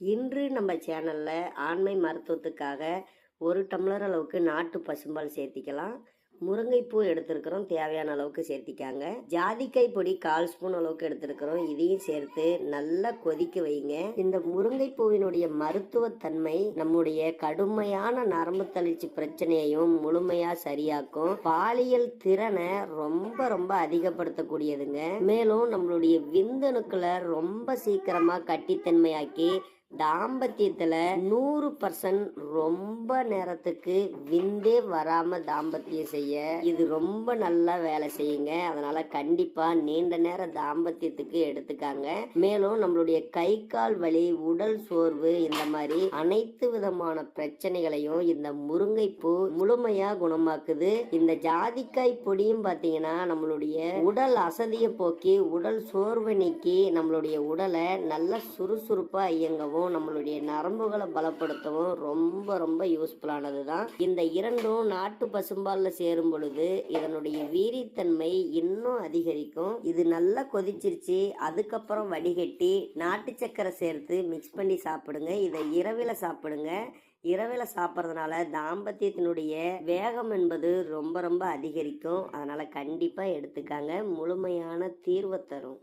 இன்று நம்ம சேனலில் ஆண்மை மருத்துவத்துக்காக ஒரு டம்ளர் அளவுக்கு நாட்டு பசும்பால் சேர்த்திக்கலாம். முருங்கைப்பூ எடுத்திருக்கிறோம் தேவையான அளவுக்கு சேர்த்திக்காங்க. ஜாதிக்காய் பொடி கால் ஸ்பூன் அளவுக்கு எடுத்திருக்கிறோம். இதையும் சேர்த்து நல்லா கொதிக்க வைங்க. இந்த முருங்கைப்பூவினுடைய மருத்துவத்தன்மை நம்முடைய கடுமையான நரம்பு தளர்ச்சி பிரச்சனையையும் முழுமையா சரியாக்கும். பாலியல் திறனை ரொம்ப ரொம்ப அதிகப்படுத்தக்கூடியதுங்க. மேலும் நம்மளுடைய விந்தணுக்களை ரொம்ப சீக்கிரமா கட்டித்தன்மையாக்கி தாம்பத்தியத்துல நூறு பர்சன்ட் ரொம்ப நேரத்துக்கு விந்தே வராம தாம்பத்தியம் செய்ய. இது ரொம்ப நல்லா வேலை செய்யுங்க. அதனால கண்டிப்பா நீண்ட நேர தாம்பத்தியத்துக்கு எடுத்துக்காங்க. மேலும் நம்மளுடைய கை கால் வலி உடல் சோர்வு இந்த மாதிரி அனைத்து விதமான பிரச்சனைகளையும் இந்த முருங்கைப்பூ முழுமையா குணமாக்குது. இந்த ஜாதிக்காய் பொடியும் பாத்தீங்கன்னா நம்மளுடைய உடல் அசதியை போக்கி உடல் சோர்வை நீக்கி நம்மளுடைய உடலை நல்ல சுறுசுறுப்பா இயங்கவும் நம்மளுடைய நரம்புகளை பலப்படுத்தவும் ரொம்ப ரொம்ப யூஸ்ஃபுல்லானது தான். இந்த இரண்டும் நாட்டு பசும்பாலில் சேரும் பொழுது இதனுடைய வீரியத்தன்மை இன்னும் அதிகரிக்கும். இது நல்லா கொதிச்சிருச்சு. அதுக்கப்புறம் வடிகட்டி நாட்டு சக்கரை சேர்த்து மிக்ஸ் பண்ணி சாப்பிடுங்க. இதை இரவில் சாப்பிடுங்க. இரவில் சாப்பிட்றதுனால தாம்பத்தியத்தினுடைய வேகம் என்பது ரொம்ப ரொம்ப அதிகரிக்கும். அதனால் கண்டிப்பாக எடுத்துக்காங்க. முழுமையான தீர்வை தரும்.